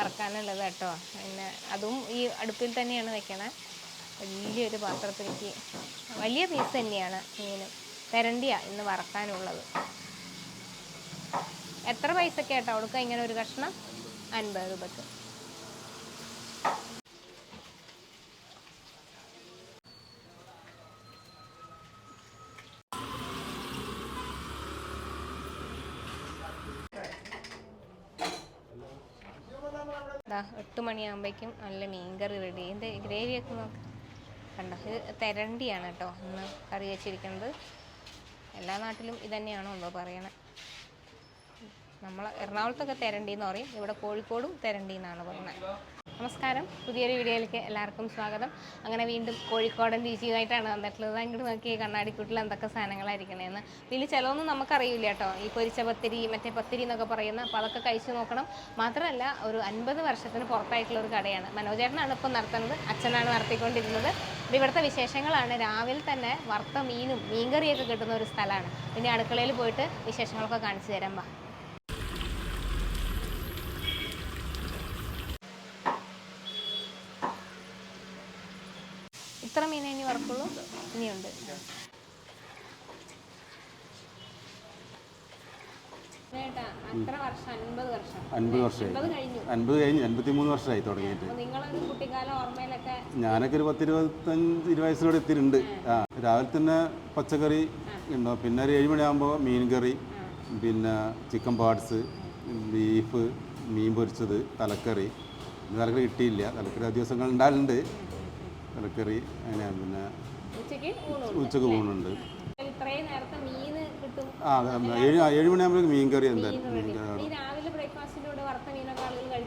വറക്കാനുള്ളത് കേട്ടോ. പിന്നെ അതും ഈ അടുപ്പിൽ തന്നെയാണ് വെക്കണേ. വലിയൊരു പാത്രത്തിലേക്ക്. വലിയ പീസ് തന്നെയാണ് മീൻ പെരണ്ടിയാണ് ഇന്ന് വറക്കാനുള്ളത്. എത്ര പൈസ കേട്ടോ? കൊടുക്കുക ഇങ്ങനെ ഒരു കഷ്ണം? അൻപത് രൂപക്ക്. ദാ എട്ട് മണിയാകുമ്പോഴേക്കും നല്ല മീൻ മീൻകറി റെഡി എന്റെ ഗ്രേവിയൊക്കെ നോക്ക്. കണ്ടോ ഇത് തെരണ്ടിയാണ് കേട്ടോ ഇന്ന് കറി വെച്ചിരിക്കുന്നത്. എല്ലാ നാട്ടിലും ഇതന്നെയാണോ എന്തോ പറയണേ. നമ്മൾ എറണാകുളത്തൊക്കെ തെരണ്ടി എന്ന് പറയും. ഇവിടെ കോഴിക്കോടും തെരണ്ടി എന്നാണ് പറയുന്നത് നമസ്കാരം. പുതിയൊരു വീഡിയോയിലേക്ക് എല്ലാവർക്കും സ്വാഗതം. അങ്ങനെ വീണ്ടും കോഴിക്കോടൻ രുചിയായിട്ടാണ് വന്നിട്ടുള്ളത്. അങ്ങോട്ട് നോക്കി കണ്ണാടിക്കൂട്ടിൽ എന്തൊക്കെ സാധനങ്ങളായിരിക്കണേന്ന്. ഇതിൽ ചിലവൊന്നും നമുക്കറിയില്ല കേട്ടോ. ഈ പൊരിച്ച പത്തിരി മറ്റേ പത്തിരി എന്നൊക്കെ പറയുന്ന അപ്പോൾ അതൊക്കെ കഴിച്ചു നോക്കണം. മാത്രമല്ല ഒരു അൻപത് വർഷത്തിന് പുറത്തായിട്ടുള്ള ഒരു കടയാണ്. മനോജേട്ടനാണ് ഇപ്പം നടത്തുന്നത്. അച്ഛനാണ് നടത്തിക്കൊണ്ടിരുന്നത്. അപ്പോൾ ഇവിടുത്തെ വിശേഷങ്ങളാണ്. രാവിലെ തന്നെ വറുത്ത മീനും മീൻകറിയൊക്കെ കിട്ടുന്ന ഒരു സ്ഥലമാണ്. പിന്നെ അടുക്കളയിൽ പോയിട്ട് വിശേഷങ്ങളൊക്കെ കാണിച്ചു തരാം. വാ. ഇത്ര മീനെ ഇനി വറക്കുള്ളൂ. ഇനിയുണ്ട്. അൻപത് വർഷമായി. അൻപത് കഴിഞ്ഞു. വർഷമായി തുടങ്ങിയിട്ട്. ഞാനൊക്കെ ഒരു പത്തിരുപത്തഞ്ച് ഇരുപത് വയസ്സിലൂടെ എത്തിയിട്ടുണ്ട്. ആ. രാവിലെ തന്നെ പച്ചക്കറി ഉണ്ടോ? പിന്നെ ഒരു ഏഴുമണിയാകുമ്പോൾ മീൻ കറി പിന്നെ ചിക്കൻ പാർട്സ് ബീഫ് മീൻ പൊരിച്ചത് തലക്കറി. ഇന്ന് തലക്കറി കിട്ടിയില്ല. തലക്കറി ആ ദിവസങ്ങൾ ഉണ്ടാകലുണ്ട് തലക്കറി അങ്ങനെയാണ് പിന്നെ ഉച്ചയ്ക്ക് ഊണുണ്ട്. ആ അതെ, ഏഴ് ഏഴ് മണിയാകുമ്പോഴേക്കും മീൻ കറി എന്തായാലും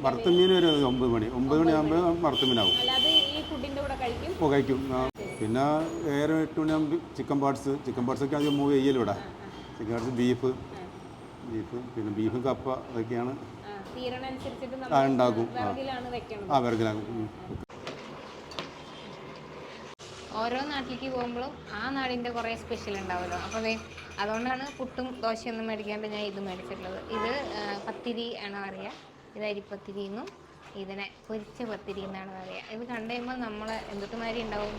വറുത്ത മീൻ ഒരു ഒമ്പത് മണി. ഒമ്പത് മണിയാകുമ്പോൾ വറുത്ത മീനാവും ഓ കഴിക്കും. പിന്നെ ഏറെ എട്ട് മണിയാകുമ്പോൾ ചിക്കൻ പാർട്സ്. ചിക്കൻ പാർട്സൊക്കെ ആദ്യം മൂവ് ചെയ്യലും ഇവിടെ. Chicken parts beef. ബീഫ് പിന്നെ ബീഫ് കപ്പ അതൊക്കെയാണ്. ആ, ഉണ്ടാക്കും. ആ. വിറകിലാണ് ഓരോ നാട്ടിലേക്ക് പോകുമ്പോഴും ആ നാടിന്റെ കുറേ സ്പെഷ്യൽ ഉണ്ടാവുമല്ലോ. അപ്പോൾ അതെ അതുകൊണ്ടാണ് പുട്ടും ദോശയൊന്നും മേടിക്കാണ്ട് ഞാൻ ഇത് മേടിച്ചിട്ടുള്ളത്. ഇത് പത്തിരി ആണ് പറയുക ഇത് അരിപ്പത്തിരി എന്നും ഇതിനെ പൊരിച്ച പത്തിരി എന്നാണ് പറയുക ഇത് കണ്ടു കഴിയുമ്പോൾ നമ്മൾ എന്തൊക്കെ മാതിരി ഉണ്ടാവും?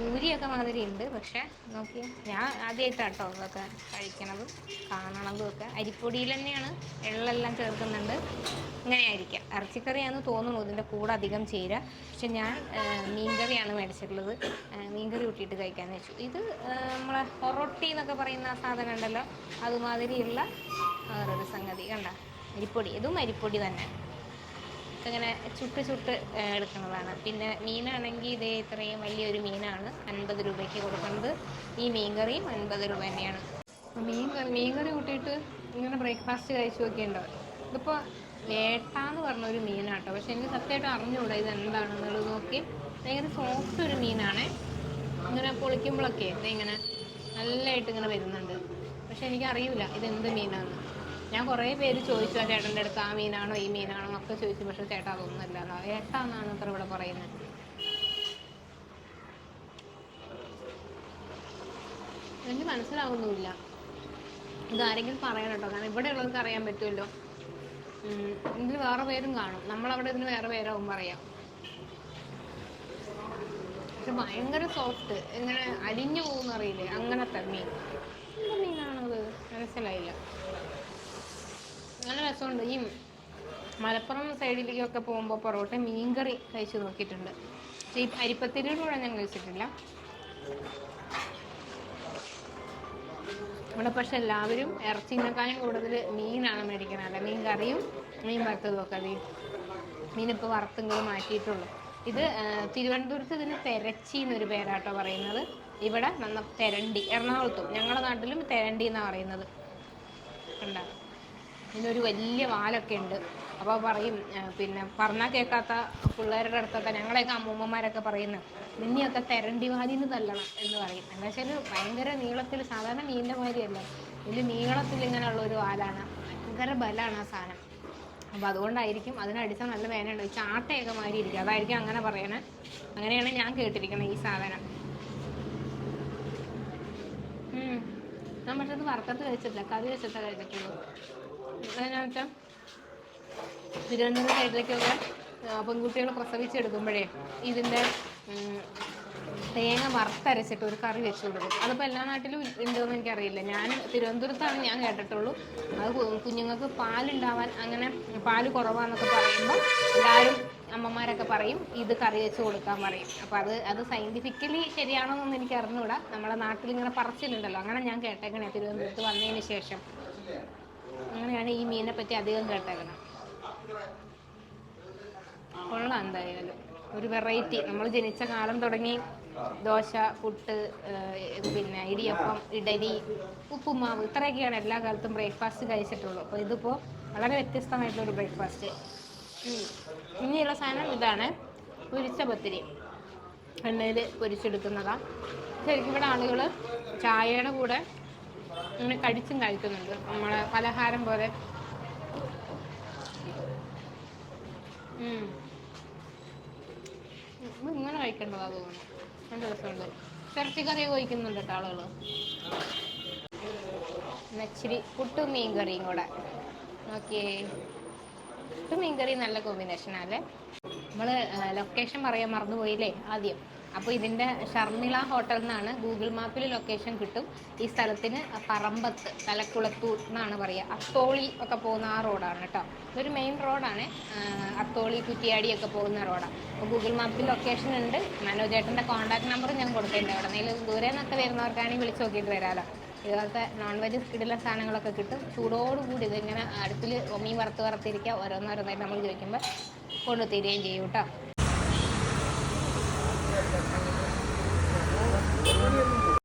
പൂരിയൊക്കെ മാതിരി ഉണ്ട് പക്ഷെ നോക്കി ഞാൻ ആദ്യമായിട്ടാണ് കേട്ടോ ഇതൊക്കെ കഴിക്കണതും കാണണതും ഒക്കെ അരിപ്പൊടിയിൽ തന്നെയാണ് എള്ളെല്ലാം ചേർക്കുന്നുണ്ട്. ഇങ്ങനെ ആയിരിക്കാം ഇറച്ചിക്കറിയാണെന്ന് തോന്നുന്നു ഇതിന്റെ കൂടെ അധികം ചേരുക. പക്ഷെ ഞാൻ മീൻകറിയാണ് മേടിച്ചിട്ടുള്ളത്. മീൻകറി കൂട്ടിയിട്ട് കഴിക്കാമെന്ന് വെച്ചു. ഇത് നമ്മളെ പൊറോട്ടി എന്നൊക്കെ പറയുന്ന ആ സാധനം ഉണ്ടല്ലോ അതുമാതിരിയുള്ള വേറൊരു സംഗതി കണ്ട? അരിപ്പൊടി. ഇതും അരിപ്പൊടി തന്നെ. ഇങ്ങനെ ചുട്ട് ചുട്ട് എടുക്കുന്നതാണ്. പിന്നെ മീനാണെങ്കിൽ ഇതേ ഇത്രയും വലിയൊരു മീനാണ്. അൻപത് രൂപയ്ക്ക് കൊടുക്കുന്നത്. ഈ മീൻകറിയും അൻപത് രൂപ തന്നെയാണ്. മീൻ മീൻകറി മീൻ കറി കൂട്ടിയിട്ട് ഇങ്ങനെ ബ്രേക്ക്ഫാസ്റ്റ് കഴിച്ചു നോക്കിയിട്ടുണ്ടോ. ഇതിപ്പോൾ പറഞ്ഞ പറഞ്ഞൊരു മീനാട്ടോ. പക്ഷെ എനിക്ക് സത്യമായിട്ട് അറിഞ്ഞുകൂടാ ഇത് എന്താണെന്നുള്ളത് നോക്കി. ഭയങ്കര സോഫ്റ്റ് ഒരു മീനാണ്. ഇങ്ങനെ പൊളിക്കുമ്പോഴൊക്കെ ഇങ്ങനെ നല്ലതായിട്ട് ഇങ്ങനെ വരുന്നുണ്ട്. പക്ഷെ എനിക്ക് അറിയില്ല ഇത് എന്ത് മീനാണെന്ന് ഞാൻ കുറേ പേര് ചോദിച്ചു ആ ചേട്ടന്റെ അടുത്ത് ആ മീനാണോ ഈ മീനാണോ? എന്നൊക്കെ ചോദിച്ചു. പക്ഷെ ചേട്ടാ അതൊന്നുമല്ല എന്നാ ഏട്ടാന്നാണ് അത്ര ഇവിടെ പറയുന്നത്. എനിക്ക് മനസ്സിലാവുന്നുമില്ല. ഇത് ആരെങ്കിലും പറയണം കേട്ടോ. കാരണം ഇവിടെ ഉള്ളവർക്ക് അറിയാൻ പറ്റുമല്ലോ. ഇതിന് വേറെ പേരും കാണും. നമ്മളവിടെ ഇതിന് വേറെ പേരാവും പറയാം. പക്ഷെ ഭയങ്കര സോഫ്റ്റ്. ഇങ്ങനെ അലിഞ്ഞു പോകുന്ന അറിയില്ലേ അങ്ങനത്തെ മീൻ. എന്ത് മീനാണത്? മനസ്സിലായില്ല. നല്ല രസമുണ്ട്. ഈ മലപ്പുറം സൈഡിലേക്കൊക്കെ പോകുമ്പോൾ പൊറോട്ട മീൻകറി കഴിച്ചു നോക്കിയിട്ടുണ്ട്. ഈ അരിപ്പത്തിരിയുടെ കൂടെ ഞാൻ കഴിച്ചിട്ടില്ല. ഇവിടെ പക്ഷെ എല്ലാവരും ഇറച്ചിനേക്കാളും കൂടുതൽ മീനാണ് മേടിക്കുന്നത് മീൻ കറിയും മീൻ വറുത്തതും ഒക്കെ അത്. മീനിപ്പോൾ വറുത്തെങ്കിലും മാറ്റിയിട്ടുള്ളൂ. ഇത് തിരുവനന്തപുരത്ത് ഇതിന് തെരച്ചി എന്നൊരു പേരാട്ടോ പറയുന്നത്. ഇവിടെ നന്ന തെരണ്ടി എറണാകുളത്തും. ഞങ്ങളുടെ നാട്ടിലും തെരണ്ടി എന്നാണ് പറയുന്നത്. കണ്ടോ? ഇതിനൊരു വലിയ വാലൊക്കെ ഉണ്ട്. അപ്പോൾ പറയും പിന്നെ പറഞ്ഞാൽ കേൾക്കാത്ത പിള്ളേരുടെ അടുത്തൊക്കെ ഞങ്ങളെയൊക്കെ അമ്മൂമ്മമാരൊക്കെ പറയുന്നത് നിന്നെയൊക്കെ തെരണ്ടി വാലിന്ന് തല്ലണം എന്ന് പറയും. എന്താ വെച്ചാൽ ഭയങ്കര നീളത്തിൽ സാധാരണ മീനിന്റെ മാതിരിയല്ല? ഇതിൽ നീളത്തിൽ ഇങ്ങനെയുള്ള ഒരു വാലാണ്. ഭയങ്കര ബലമാണ് ആ സാധനം. അപ്പോൾ അതുകൊണ്ടായിരിക്കും അതിനടിച്ചാൽ നല്ല വേനയുണ്ട് ചാട്ടയൊക്കെ മാതിരി ഇരിക്കും അതായിരിക്കും അങ്ങനെ പറയണേ. അങ്ങനെയാണ് ഞാൻ കേട്ടിരിക്കുന്നത് ഈ സാധനം. ഞാൻ പക്ഷെ അത് വറുത്തത് കഴിച്ചിട്ടില്ല കറി വെച്ചിട്ടേ കഴിച്ചിട്ടുള്ളൂ അതെന്നാ വെച്ചാൽ തിരുവനന്തപുരം സൈഡിലേക്കൊക്കെ പെൺകുട്ടികൾ പ്രസവിച്ചെടുക്കുമ്പോഴേ ഇതിന്റെ തേങ്ങ വറുത്തരച്ചിട്ട് ഒരു കറി വെച്ച് കൊടുക്കും. അതിപ്പോൾ എല്ലാ നാട്ടിലും ഉണ്ടോയെന്ന് എനിക്കറിയില്ല. ഞാൻ തിരുവനന്തപുരത്താണ് ഞാൻ കേട്ടിട്ടുള്ളൂ. അത് കുഞ്ഞുങ്ങൾക്ക് പാലുണ്ടാവാൻ അങ്ങനെ പാൽ കുറവാന്നൊക്കെ പറയുമ്പോൾ എല്ലാവരും അമ്മമാരൊക്കെ പറയും ഇത് കറി വെച്ച് കൊടുക്കാൻ പറയും. അപ്പോൾ അത് അത് സയന്റിഫിക്കലി ശരിയാണോന്നൊന്നും എനിക്ക് അറിഞ്ഞുകൂടാ നമ്മളെ നാട്ടിൽ ഇങ്ങനെ പറച്ചിലുണ്ടല്ലോ. അങ്ങനെ ഞാൻ കേട്ടേക്കണേ തിരുവനന്തപുരത്ത് വന്നതിന് ശേഷം. അങ്ങനെയാണ് ഈ മീനിനെ പറ്റി അധികം കേട്ടേക്കണം. കൊള്ളാം എന്തായാലും. ഒരു വെറൈറ്റി നമ്മൾ ജനിച്ച കാലം തുടങ്ങി ദോശ പുട്ട് പിന്നെ ഇടിയപ്പം ഇഡലി ഉപ്പുമാവ് ഇത്രയൊക്കെയാണ് എല്ലാ കാലത്തും ബ്രേക്ക്ഫാസ്റ്റ് കഴിച്ചിട്ടുള്ളൂ. അപ്പോൾ ഇതിപ്പോൾ വളരെ വ്യത്യസ്തമായിട്ടുള്ള ഒരു ബ്രേക്ക്ഫാസ്റ്റ് ഇനിയുള്ള സാധനം ഇതാണ്. പൊരിച്ച പത്തിരി. എണ്ണയിൽ പൊരിച്ചെടുക്കുന്നതാണ് ശരിക്കും ഇവിടെ ആളുകൾ ചായയുടെ കൂടെ ഇങ്ങനെ കടിച്ചും കഴിക്കുന്നുണ്ട്. നമ്മളെ പലഹാരം പോലെ. ഇങ്ങനെ കഴിക്കേണ്ടതാ തോന്നുന്നു. രണ്ട് ദിവസമുണ്ട് ഇറച്ചിക്കറി കഴിക്കുന്നുണ്ട് കേട്ടോ ആളുകൾ ഇച്ചിരി പുട്ടും മീൻ കറിയും കൂടെ. ഓക്കേ പുട്ടും മീൻ നല്ല നല്ല കോമ്പിനേഷനല്ലേ നമ്മൾ ലൊക്കേഷൻ പറയാൻ മറന്നുപോയില്ലേ ആദ്യം. അപ്പോൾ ഇതിന്റെ ഷർമിള ഹോട്ടൽ എന്നാണ് ഗൂഗിൾ മാപ്പിൽ ലൊക്കേഷൻ കിട്ടും. ഈ സ്ഥലത്തിന് പറമ്പത്ത് തലക്കുളത്തൂർ എന്നാണ് പറയുക അത്തോളി ഒക്കെ പോകുന്ന ആ റോഡാണ് കേട്ടോ ഇതൊരു മെയിൻ റോഡാണ് അത്തോളി കുറ്റിയാടി ഒക്കെ പോകുന്ന റോഡാണ് അപ്പോൾ ഗൂഗിൾ മാപ്പിൽ ലൊക്കേഷൻ ഉണ്ട്. മനോജേട്ടന്റെ കോൺടാക്ട് നമ്പർ ഞാൻ കൊടുത്തിട്ടുണ്ട് നിന്ന് ദൂരെ നിന്നൊക്കെ വരുന്നവർക്കാണെങ്കിൽ വിളിച്ച് നോക്കിയിട്ട് വരാമല്ലോ ഇതുപോലത്തെ നോൺ വെജ് കിടില സാധനങ്ങളൊക്കെ കിട്ടും. ചൂടോടുകൂടി ഇതിങ്ങനെ അടുപ്പിൽ മീൻ വറുത്ത് വറുത്തിരിക്കുക ഓരോന്നോരോന്നായിട്ട് നമ്മൾ ചോദിക്കുമ്പോൾ കൊണ്ടു തരികയും ചെയ്യും കേട്ടോ.